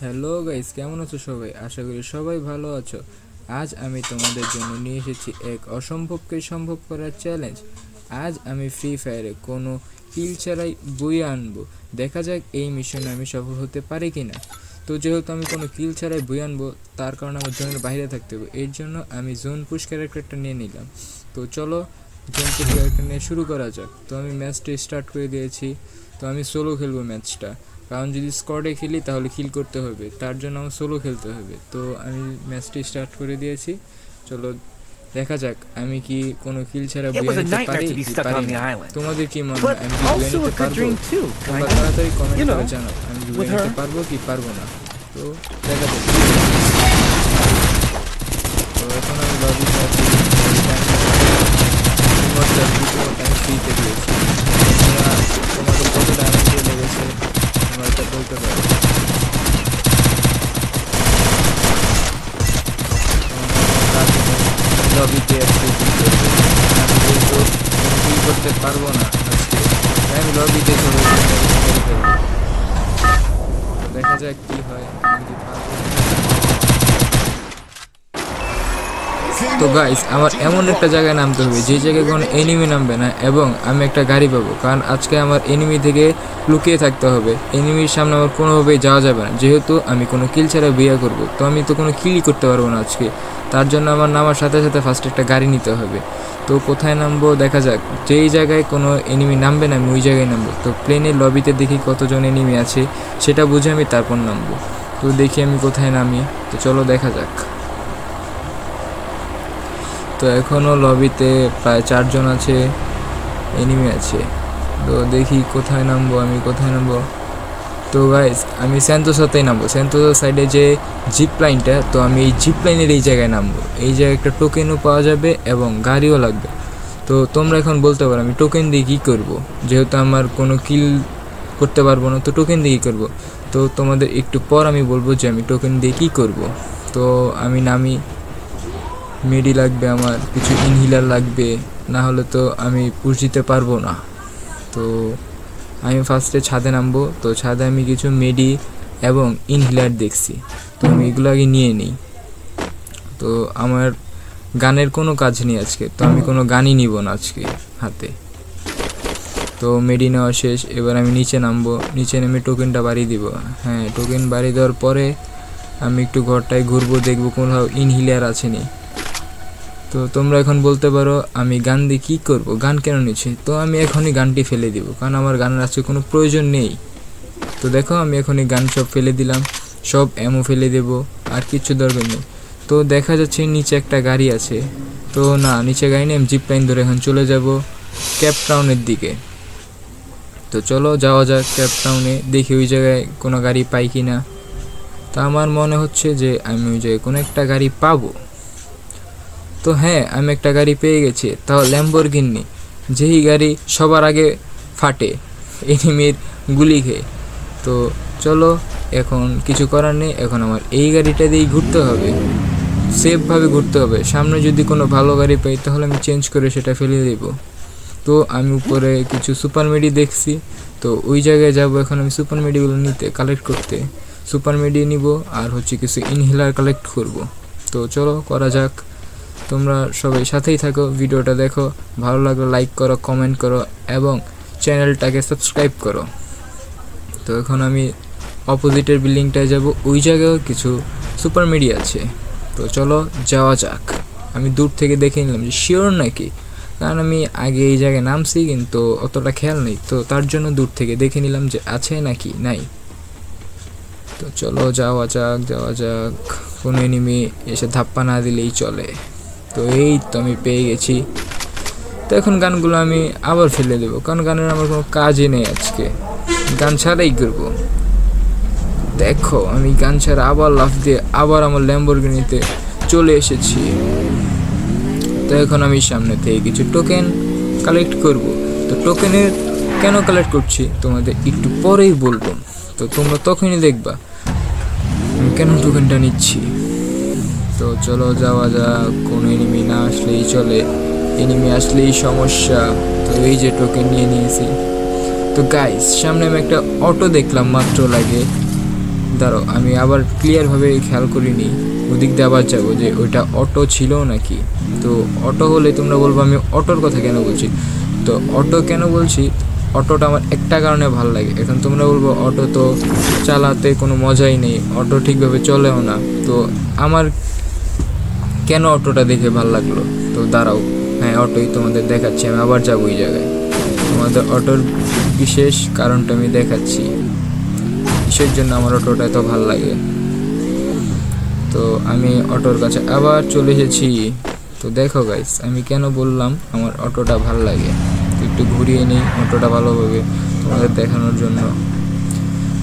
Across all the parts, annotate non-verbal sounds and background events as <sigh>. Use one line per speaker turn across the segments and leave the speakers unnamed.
Hello guys কেমন আছো সবাই? আশা করি সবাই ভালো আছো। আজ আমি তোমাদের জন্য নিয়ে এসেছি এক অসম্ভবকে সম্ভব করার চ্যালেঞ্জ আজ আমি ফ্রি ফায়ারে কোনো কিল ছাড়াই বই আনব। দেখা যাক এই মিশনে আমি সফল হতে পারি কি না তো যেহেতু আমি কোনো কিল ছাড়াই বই আনব, তার কারণে আমার জোনের বাইরে থাকতে হবে। এর জন্য আমি জোন পুশ ক্যারেক্টারটা নিয়ে নিলাম। তো চলো, জোন পুশ ক্যারেক্টার নিয়ে শুরু করা যাক। তো আমি ম্যাচটি স্টার্ট করে দিয়েছি। তো আমি সোলো খেলব ম্যাচটা কারণ যদি স্কোয়াডে খেলি তাহলে কিল করতে হবে। তার জন্য আমার সোলো খেলতে হবে। তো আমি ম্যাচটি স্টার্ট করে দিয়েছি। চলো দেখা যাক আমি কি কোনো কিল ছাড়া বয়ে নিতে পারি? তোমাদের কি মনে হয়? আমি বয়ে নিতে পারব? তোমরা তাড়াতাড়ি কমেন্ট করে জানাও। আমি কি বয়ে নিতে পারব কি পারব না? তো দেখা যাক। তো এখন আমি ফ্রিতে দিয়েছি তোমরা তোমাদের কত ডায়মন্ড লেগেছে তোমরা এটা বলতে পারো লবিতে আজকে কি করব? আমি যেহেতু কিল করতে পারব না আজকে তাই আমি লবিতে চলে গিয়ে মেরে ফেলব। তো দেখা যাক কি হয় আমি যদি পারব। তো গাইস আমার এমন একটা জায়গায় নামতে হবে, যে জায়গায় কোনো এনিমি নামবে না এবং আমি একটা গাড়ি পাবো। কারণ আজকে আমার এনিমি থেকে লুকিয়ে থাকতে হবে। এনিমির সামনে আমার কোনোভাবেই যাওয়া যাবে না। যেহেতু আমি কোনো কিল ছাড়া বিয়ে করব, তো আমি তো কোনো কিলই করতে পারব না আজকে। তার জন্য আমার নামার সাথে সাথে ফার্স্ট একটা গাড়ি নিতে হবে। তো কোথায় নামবো দেখা যাক। যেই জায়গায় কোনো এনিমি নামবে না, আমি ওই জায়গায় নামবো। তো প্লেনের লবিতে দেখি কতজন এনিমি আছে, সেটা বুঝে আমি তারপর নামবো। তো দেখি আমি কোথায় নামি। তো চলো দেখা যাক। তো এখনও লবিতে প্রায় চারজন আছে এনিমি আছে। তো দেখি কোথায় নামবো, আমি কোথায় নামবো। তো গাইস আমি স্যান্তোসাতেই নামবো। স্যান্তোসা সাইডে যে জিপ লাইনটা তো আমি এই জিপ লাইনের এই জায়গায় নামবো। এই জায়গায় একটা টোকেনও পাওয়া যাবে এবং গাড়িও লাগবে। তো তোমরা এখন বলতে পারো, আমি টোকেন দিয়ে কী করব? যেহেতু আমার কোনো কিল করতে পারব না, তো টোকেন দিয়ে কী করব? তো তোমাদের একটু পর আমি বলব যে আমি টোকেন দিয়ে কী করব। তো আমি নামি মেডি লাগবে আমার, কিছু ইনহিলার লাগবে না হলে তো আমি পুষ দিতে পারব না। তো আমি ফার্স্টে ছাদে নামবো, তো ছাদে আমি কিছু মেডি এবং ইনহিলার দেখছি। তো আমি এগুলো আগে নিয়ে নিই। তো আমার গানের কোনো কাজ নেই আজকে, তো আমি কোনো গানই নিব না আজকে হাতে। তো মেডি নেওয়া শেষ, এবার আমি নিচে নামবো, নিচে নেমে টোকেনটা বাড়িয়ে দিব। হ্যাঁ টোকেন বাড়িয়ে দেওয়ার পরে আমি একটু ঘরটায় ঘুরবো, দেখব কোথাও ইনহিলার আছে নি। তো তোমরা এখন বলতে পারো, আমি গান দিয়ে কী করব? গান কেন নিচ্ছি? তো আমি এখনই গানটি ফেলে দিব, কারণ আমার গানের আজকে কোনো প্রয়োজন নেই। তো দেখো, আমি এখনই গান সব ফেলে দিলাম, সব এমও ফেলে দেব, আর কিচ্ছু দরকার নেই। তো দেখা যাচ্ছে নিচে একটা গাড়ি আছে। তো না, নিচে গাড়ি নেই আমি জিপ লাইন ধরে এখন চলে যাব ক্যাপ টাউনের দিকে। তো চলো, যাওয়া যাক ক্যাপ টাউনে দেখি ওই জায়গায় কোনো গাড়ি পাই কি না তা আমার মনে হচ্ছে যে আমি ওই জায়গায় কোনো একটা গাড়ি পাবো। তো হ্যাঁ আমি একটা গাড়ি পেয়ে গেছি, তাও ল্যাম্বরগিন্নি যেই গাড়ি সবার আগে ফাটে, এনিমির গুলি খেয়ে। তো চলো, এখন কিছু করার নেই, এখন আমার এই গাড়িটা দিয়েই ঘুরতে হবে। সেফভাবে ঘুরতে হবে। সামনে যদি কোনো ভালো গাড়ি পাই, তাহলে আমি চেঞ্জ করে সেটা ফেলে দেব। তো আমি উপরে কিছু সুপার মেডি দেখছি। তো ওই জায়গায় যাব এখন আমি সুপার মেডিগুলো নিতে, কালেক্ট করতে। সুপার মেডি নিব, আর হচ্ছে কিছু ইনহেলার কালেক্ট করব। তো চলো, করা যাক। তোমরা সবাই সাথেই থাকো, ভিডিওটা দেখো, ভালো লাগলে লাইক করো কমেন্ট করো, এবং চ্যানেলটাকে সাবস্ক্রাইব করো। তো এখন আমি অপোজিটের বিল্ডিংটায় যাব, ওই জায়গায়ও কিছু সুপার মিডিয়া আছে। তো চলো যাওয়া যাক। আমি দূর থেকে দেখে নিলাম যে শিওর নাকি? কারণ আমি আগে এই জায়গায় নামছি, কিন্তু অতটা খেয়াল নেই। তো তার জন্য দূর থেকে দেখে নিলাম যে আছে নাকি নাই। তো চলো যাওয়া যাক যাওয়া যাক। কোনো এনিমি এসে ধাপ্পা না দিলেই চলে। তো এই তো আমি পেয়ে গেছি। তো এখন গানগুলো আমি আবার ফেলে দেবো, কারণ গানের আমার কোনো কাজই নেই আজকে। গান ছাড়াই করব। দেখো, আমি গান ছাড়া আবার লাফ দিয়ে আবার আমার ল্যাম্বরগিনিতে চলে এসেছি। তো এখন আমি সামনে থেকে কিছু টোকেন কালেক্ট করব। তো টোকেনের কেন কালেক্ট করছি? তোমাদের একটু পরেই বলব। তো তোমরা তখনই দেখবা কেন টোকেনটা নিচ্ছি। তো চলো যাওয়া যাক, কোনো এনিমি না আসলেই চলে। এনিমি আসলেই সমস্যা। তো এই যে টোকেন নিয়ে নিয়েছি। তো গাইস সামনে আমি একটা অটো দেখলাম মাত্র লাগে। দাঁড়ো আমি আবার ক্লিয়ারভাবে খেয়াল করিনি। ওদিক দিয়ে আবার যাব যে ওইটা অটো ছিল নাকি? তো অটো হলে তোমরা বলব আমি অটোর কথা কেন বলছি? তো অটো কেন বলছি? অটোটা আমার একটা কারণে ভালো লাগে। এখন তোমরা বলব অটো তো চালাতে কোনো মজাই নেই। অটো ঠিকভাবে চলেও না। তো আমার কেন অটোটা দেখে ভালো লাগল? তো দাঁড়াও হ্যাঁ অটোই তোমাদের দেখাচ্ছি, আমি আবার যাব ওই জায়গায়। তোমাদের অটোর বিশেষ কারণটা আমি দেখাচ্ছি। কিসের জন্য আমার অটোটা এত ভালো লাগে? তো আমি অটোর কাছে আবার চলে এসেছি। তো দেখো গাইস আমি কেন বললাম আমার অটোটা ভালো লাগে? একটু ঘুরিয়ে নিই অটোটা ভালোভাবে তোমাদের দেখানোর জন্য।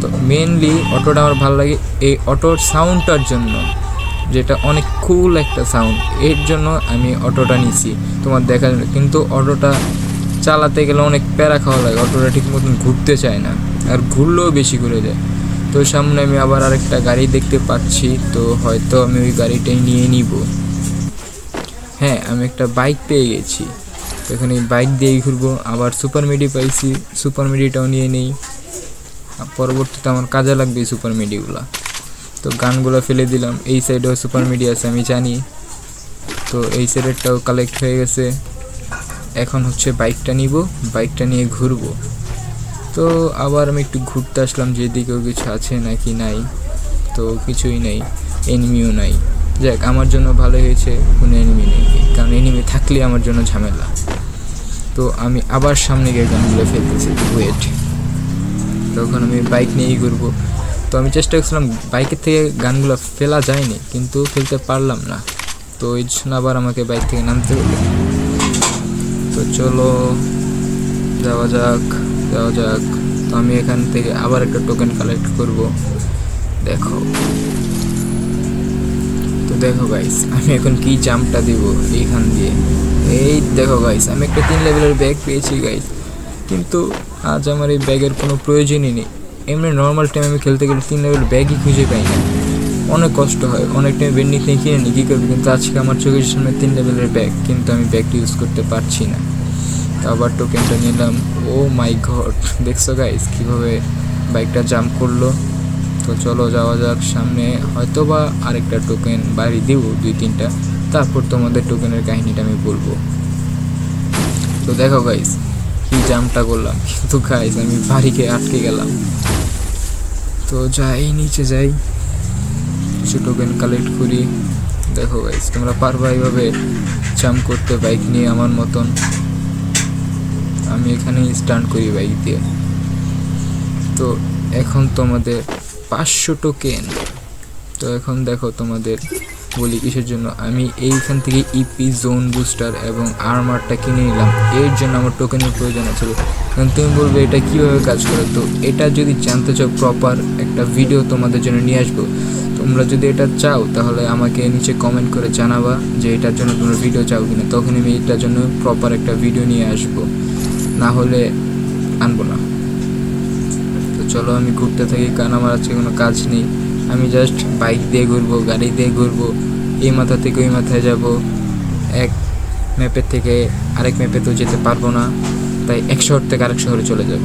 তো মেনলি অটোটা আমার ভালো লাগে এই অটোর সাউন্ডটার জন্য। যেটা অনেক কুল একটা সাউন্ড এর জন্য আমি অটোটা নিছি, তোমার জন্য। কিন্তু অটোটা চালাতে গেলে অনেক প্যারা খাওয়া লাগে, অটোটা ঠিক মতন ঘুরতে চায় না, আর ঘুরলেও বেশি ঘুরে যায়। তো সামনে আমি আবার আরেকটা গাড়ি দেখতে পাচ্ছি, তো হয়তো আমি ওই গাড়িটাই নিয়ে নিব। হ্যাঁ আমি একটা বাইক পেয়ে গেছি। তো এখানে বাইক দিয়েই ঘুরবো। আবার সুপার মিডি পাইছি সুপার মিডিটাও নিয়ে নেই। পরবর্তীতে আমার কাজে লাগবে এই সুপার মিডিগুলো তো গানগুলো ফেলে দিলাম। এই সাইডেও সুপার মিডি আছে, আমি জানি। তো এই সাইডেরটাও কালেক্ট হয়ে গেছে। এখন হচ্ছে বাইকটা নিব বাইকটা নিয়ে ঘুরবো। তো আবার আমি একটু ঘুরতে আসলাম, যেদিকেও কিছু আছে নাকি নাই। তো কিছুই নেই এনিমিও নাই। যাক, আমার জন্য ভালো হয়েছে, কোনো এনিমি নেই। কারণ এনিমি থাকলে আমার জন্য ঝামেলা। তো আমি আবার সামনে গিয়ে গানগুলো ফেলতেছি ওয়েট তখন আমি বাইক নিয়েই ঘুরবো। তো আমি চেষ্টা করছিলাম বাইকের থেকে গানগুলো ফেলা যায়নি, কিন্তু ফেলতে পারলাম না। তো এই জন্য আবার আমাকে বাইক থেকে নামতে হলো তো চলো, যাওয়া যাক যাওয়া যাক। তো আমি এখান থেকে আবার একটা টোকেন কালেক্ট করব। দেখো। তো দেখো গাইস আমি এখন কি জাম্পটা দিব এইখান দিয়ে। এই দেখো গাইস আমি একটা তিন লেভেলের ব্যাগ পেয়েছি গাইস কিন্তু আজ আমার এই ব্যাগের কোনো প্রয়োজনই নেই। এমনি নর্মাল টাইম আমি খেলতে গেলে তিন লেভেল ব্যাগই খুঁজে পাই না। অনেক কষ্ট হয়। অনেক টাইম বেন্ডিং নিয়ে কিনে নিই কী করব? কিন্তু আজকে আমার চোখের সামনে তিন লেভেলের ব্যাগ কিন্তু আমি ব্যাগটি ইউজ করতে পারছি না। তো আবার টোকেনটা নিলাম। ও মাই গড দেখছ গাইস কীভাবে বাইকটা জাম্প করল? তো চলো যাওয়া যাক। সামনে হয়তো বা আরেকটা টোকেন বাড়ি দিব, দুই, তিনটা। তারপর তোমাদের টোকেনের কাহিনীটা আমি বলব। তো দেখো গাইস জাম্পটা করলাম। কিন্তু গাইস আমি বাড়িকে আটকে গেলাম। তো যাই, নিচে যাই। কিছু টোকেন কালেক্ট করি। দেখো গাইস তোমরা পারবা এইভাবে জাম্প করতে বাইক নিয়ে আমার মতন। আমি এখানে স্টান্ট করি বাইক দিয়ে। তো এখন তোমাদের পাঁচশো টোকেন তো এখন দেখো তোমাদের বলি কিসের জন্য? আমি এইখান থেকে ইপি জোন বুস্টার এবং আর্মারটা কিনে নিলাম। এর জন্য আমার টোকেনের প্রয়োজন আছে কারণ তুমি বলবে, এটা কীভাবে কাজ করে? তো এটা যদি জানতে চাও প্রপার একটা ভিডিও তোমাদের জন্য নিয়ে আসব। তোমরা যদি এটা চাও, তাহলে আমাকে নিচে কমেন্ট করে জানাবা যে এটার জন্য তোমরা ভিডিও চাও কিনা। তখন আমি এটার জন্য প্রপার একটা ভিডিও নিয়ে আসব। না হলে আনব না। তো চলো আমি ঘুরতে থাকি, কারণ আমার আজকে কোনো কাজ নেই। আমি জাস্ট বাইক দিয়ে ঘুরবো, গাড়ি দিয়ে ঘুরবো, এই মাথা থেকে ওই মাথায় যাব। এক ম্যাপের থেকে আরেক ম্যাপে তো যেতে পারব না, তাই এক শহর থেকে আরেক শহরে চলে যাব।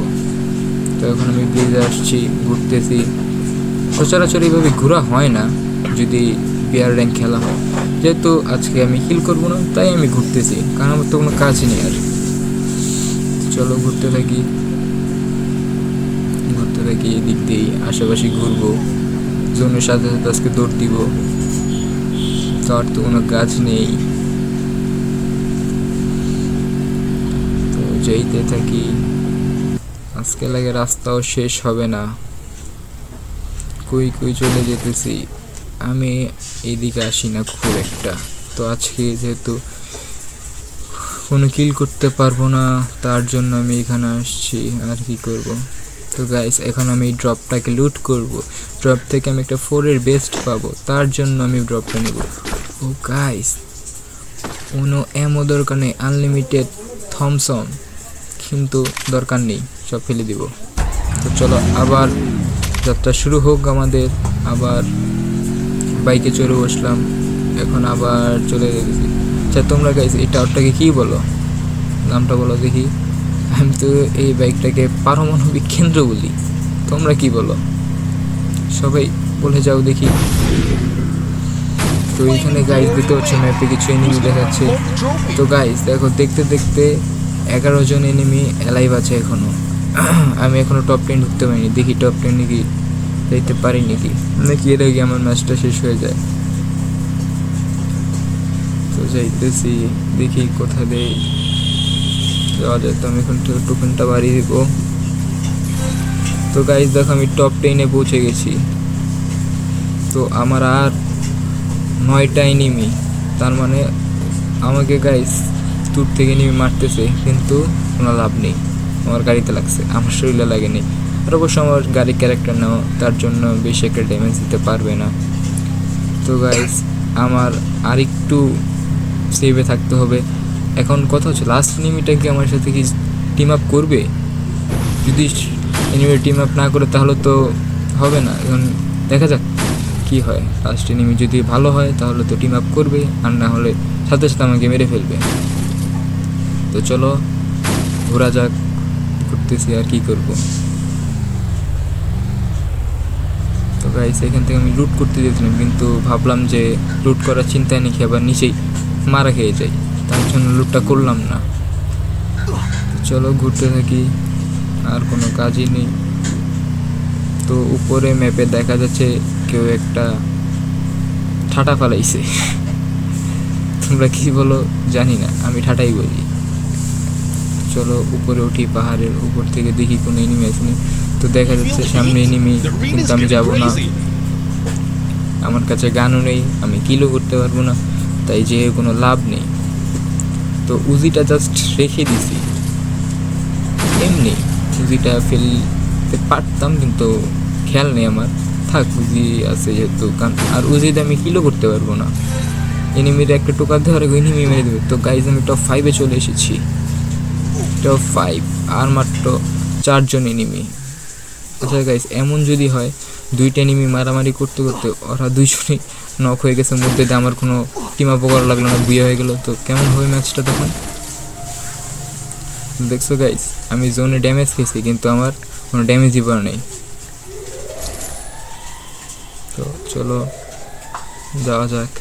তো এখন আমি ব্রিজে আসছি, ঘুরতেছি। সচরাচর এইভাবে ঘোরা হয় না, যদি বিয়ার র্যাঙ্ক খেলা হয় যেহেতু আজকে আমি হিল করব না, তাই আমি ঘুরতেছি, কারণ আমার তো কোনো কাজই নেই আর। চলো ঘুরতে থাকি। ঘুরতে থাকি, এদিক দিয়েই আশেপাশে ঘুরবো। জোনের সাথে সাথে আজকে দৌড় দিব। তো আর তো কোনো কাজ নেই। তো যেইতে থাকি, আজকে লাগে রাস্তাও শেষ হবে না। কুই কুই চলে যেতেছি, আমি এইদিকে আসি না খুব একটা। তো আজকে যেহেতু কোনো কিল করতে পারব না, তার জন্য আমি এখানে আসছি, আর কি করব? তো গাইস এখন আমি ড্রপটাকে লুট করব। ড্রপ থেকে আমি একটা ফোরের বেস্ট পাবো, তার জন্য আমি ড্রপটা নেব। ও গাইস কোনো এমও দরকার নেই আনলিমিটেড থমসন কিন্তু দরকার নেই, সব ফেলে দিব। তো চলো আবার যাত্রা শুরু হোক আমাদের, আবার বাইকে চড়ে বসলাম, এখন আবার চলে গেছি। আচ্ছা তোমরা গাইস এই টাওয়ারটাকে কী বলো? নামটা বলো দেখি। আমি তো এই বাইকটাকে পারমাণবিক কেন্দ্র বলি, তোমরা কি বলো? সবাই বলে যাও দেখি। তো এখানে গাইজ দেখতে পাচ্ছ ম্যাপে কিছু এনিমি দেখাচ্ছে তো গাইজ দেখো, দেখতে দেখতে এগারো জন এনিমি অ্যালাইভ আছে এখনও। <clears throat> আমি এখনও টপ টেন ঢুকতে পারিনি। দেখি টপ টেন নাকি দেখতে পারি নাকি নাকি এর আগে আমার ম্যাচটা শেষ হয়ে যায়। তো যাইতেছি, দেখি কোথা দেই। যাওয়া যায় তো আমি এখন টোকেনটা বাড়িয়ে দিব। তো গাইজ দেখো আমি টপ টেনে পৌঁছে গেছি। তো আমার আর নয়টা এনিমি তার মানে আমাকে গাইস দূর থেকে নিয়ে মারতেছে, কিন্তু কোনো লাভ নেই। আমার গাড়িতে লাগছে, আমার শরীরে লাগেনি আর অবশ্য আমার গাড়ির ক্যারেক্টার নাও, তার জন্য বেশি একটা ড্যামেজ দিতে পারবে না। তো গাইস আমার আরেকটু সেভে থাকতে হবে। এখন কথা হচ্ছে লাস্ট এনিমিটা কি আমার সাথে কি টিম আপ করবে? যদি এনিমি টিম আপ না করে তাহলে তো হবে না। এখন দেখা যাক কি হয়। লাস্ট এনিমি যদি ভালো হয়, তাহলে তো টিম আপ করবে। আর না হলে সাথে সাথে আমাকে মেরে ফেলবে। তো চলো, ঘোরা যাক, ঘুরতেছি আর কি করব। তো গাইস এখান থেকে আমি লুট করতে যেছিলাম কিন্তু ভাবলাম যে লুট করার চিন্তায় নাকি আবার নিচেই মারা খেয়ে যাই। তার জন্য লুটটা করলাম না। চলো, ঘুরতে থাকি। আর কোনো কাজই নেই। তো উপরে ম্যাপে দেখা যাচ্ছে কেউ একটা ঠাটা ফালাইছে। তোমরা কি বলো? জানি না, আমি ঠাটাই বলি। চলো উপরে উঠি পাহাড়ের উপর থেকে দেখি কোনো এনিমি আছে। তো দেখা যাচ্ছে সামনে এনিমি কিন্তু আমি যাব না। আমার কাছে গানও নেই, আমি কিলো করতে পারব না, তাই যে কোনো লাভ নেই। তো উজিটা জাস্ট রেখে দিছি। এমনি। উজিটা ফেলতে পারতাম, কিন্তু খেয়াল নেই আমার। থাক উজি আছে যেহেতু কারণ আর উজিতে আমি কিলো করতে পারব না। এনিমির একটা টোকা ধরে এনিমি মেরে দেবে। তো গাইজ আমি টপ ফাইভে চলে এসেছি। টপ ফাইভ আর মাত্র চারজন এনিমি। আচ্ছা গাইজ এমন যদি হয়, দুইটা এনিমি মারামারি করতে করতে ওরা দুইজনেই নক হয়ে গেছে। মধ্যে দিয়ে আমার কোনো টিমা পোকার লাগল না বিয়ে হয়ে গেল। তো কেমন হবে ম্যাচটা তখন? দেখছ গাইজ আমি জোনে ড্যামেজ খেয়েছি, কিন্তু আমার কোনো ড্যামেজই পড়ে নেই। তো চলো, যাওয়া যাক।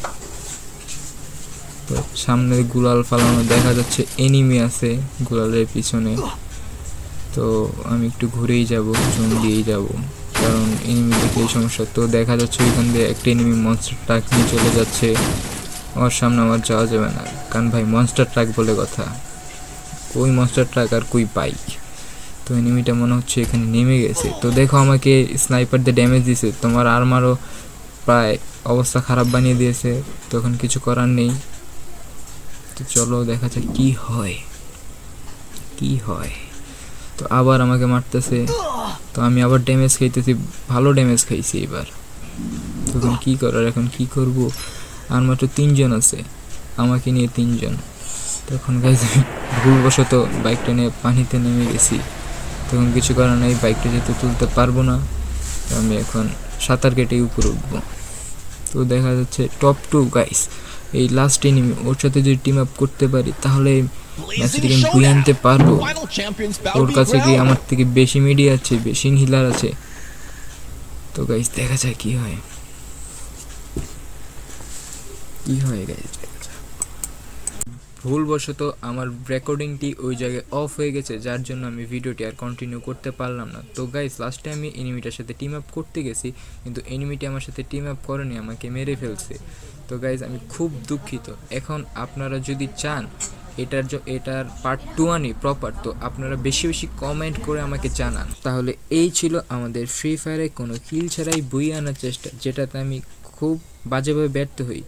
তো সামনে গুলাল ফালানো দেখা যাচ্ছে এনিমি আছে গুলালের পিছনে। তো আমি একটু ঘুরেই যাব, জোন দিয়েই যাব। কারণ এনিমি এই সমস্যা। তো দেখা যাচ্ছে ওইখান দিয়ে একটা এনিমি মনস্টার ট্রাক নিয়ে চলে যাচ্ছে। আমার সামনে আমার যাওয়া যাবে না। কারণ ভাই মনস্টার ট্রাক বলে কথা। ওই মনস্টার ট্রাক আর কই বাইক তো এনিমিটা মনে হচ্ছে এখানে নেমে গেছে। তো দেখো আমাকে স্নাইপার দিয়ে ড্যামেজ দিয়েছে তোমার আর্মারও প্রায় অবস্থা খারাপ বানিয়ে দিয়েছে। তখন কিছু করার নেই। তো চলো দেখা যাক কি হয়। কি হয়। তো আবার আমাকে মারতেছে। তো আমি আবার ড্যামেজ খাইতেছি। ভালো ড্যামেজ খাইছি এবার। তখন কি করার? এখন কি করব? আর মাত্র তিনজন আছে। আমাকে নিয়ে তিনজন। তখন গাইজ আমি ভুলবশত বাইকটা নিয়ে পানিতে নেমে গেছি। তখন কিছু কারণে নেই বাইকটা যেহেতু তুলতে পারব না আমি এখন সাঁতার কেটেই উপরে উঠবো। তো দেখা যাচ্ছে টপ টু গাইস এই লাস্ট এনিমি ওর সাথে যদি টিম আপ করতে পারি, তাহলে ম্যাচটিকে আমি বুয়ে আনতে পারব। ওর কাছে কি আমার থেকে বেশি মিডিয়া আছে, বেশি হিলার আছে? তো গাইস দেখা যায় কি হয়। কি হয় গাইস ভুলবশত আমার রেকর্ডিংটি ওই জায়গায় অফ হয়ে গেছে, যার জন্য আমি ভিডিওটি আর কন্টিনিউ করতে পারলাম না। তো গাইস লাস্টে আমি এনিমিটার সাথে টিম আপ করতে গেছি, কিন্তু এনিমিটি আমার সাথে টিম আপ করেনি, আমাকে মেরে ফেলছে। তো গাইজ আমি খুব দুঃখিত। এখন আপনারা যদি চান, এটার এটার পার্ট টু আনি প্রপার তো আপনারা বেশি বেশি কমেন্ট করে আমাকে জানান। তাহলে এই ছিল আমাদের ফ্রি ফায়ারে কোনো কিল ছাড়াই বই আনার চেষ্টা, যেটাতে আমি খুব বাজেভাবে ব্যর্থ হই।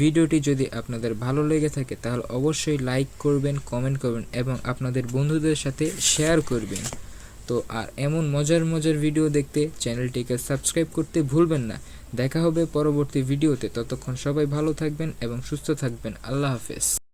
ভিডিওটি যদি আপনাদের ভালো লেগে থাকে, তাহলে অবশ্যই লাইক করবেন, কমেন্ট করবেন এবং আপনাদের বন্ধুদের সাথে শেয়ার করবেন। তো আর এমন মজার মজার ভিডিও দেখতে চ্যানেলটিকে সাবস্ক্রাইব করতে ভুলবেন না। দেখা হবে পরবর্তী ভিডিওতে। ততক্ষণ সবাই ভালো থাকবেন এবং সুস্থ থাকবেন। আল্লাহ হাফেজ।